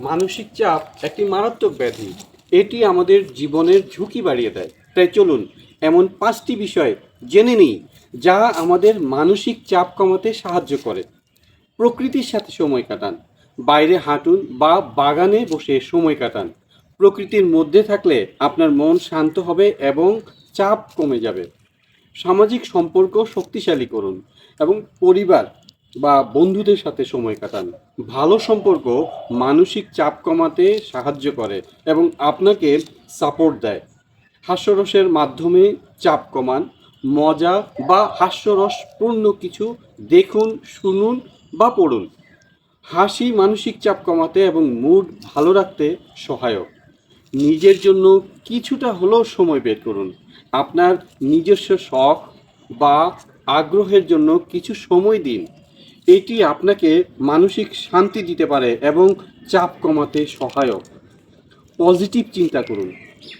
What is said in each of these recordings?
মানসিক চাপ একটি মারাত্মক ব্যাধি। এটি আমাদের জীবনের ঝুঁকি বাড়িয়ে দেয়। তাই চলুন এমন পাঁচটি বিষয় জেনে নিই, যা আমাদের মানসিক চাপ কমাতে সাহায্য করে। প্রকৃতির সাথে সময় কাটান। বাইরে হাঁটুন বা বাগানে বসে সময় কাটান। প্রকৃতির মধ্যে থাকলে আপনার মন শান্ত হবে এবং চাপ কমে যাবে। সামাজিক সম্পর্ক শক্তিশালী করুন এবং পরিবার বা বন্ধুদের সাথে সময় কাটান। ভালো সম্পর্ক মানসিক চাপ কমাতে সাহায্য করে এবং আপনাকে সাপোর্ট দেয়। হাস্যরসের মাধ্যমে চাপ কমান, মজা বা হাস্যরসপূর্ণ কিছু দেখুন, শুনুন বা পড়ুন। হাসি মানসিক চাপ কমাতে এবং মুড ভালো রাখতে সহায়ক। নিজের জন্য কিছুটা হলেও সময় বের করুন। আপনার নিজস্ব শখ বা আগ্রহের জন্য কিছু সময় দিন। এটি আপনাকে মানসিক শান্তি দিতে পারে এবং চাপ কমাতে সহায়ক। পজিটিভ চিন্তা করুন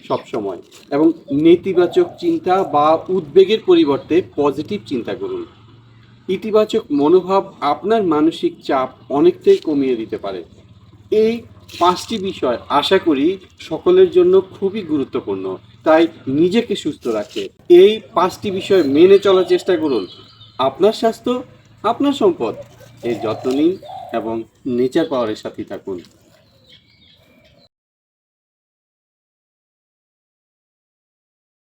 সব সময় এবং নেতিবাচক চিন্তা বা উদ্বেগের পরিবর্তে পজিটিভ চিন্তা করুন। ইতিবাচক মনোভাব আপনার মানসিক চাপ অনেকটাই কমিয়ে দিতে পারে। এই পাঁচটি বিষয় আশা করি সকলের জন্য খুবই গুরুত্বপূর্ণ। তাই নিজেকে সুস্থ রাখে এই পাঁচটি বিষয় মেনে চলার চেষ্টা করুন। আপনার স্বাস্থ্য আপনার সম্পদ। এর যত্ন নিন এবং নেচার পাওয়ারের সাথে থাকুন।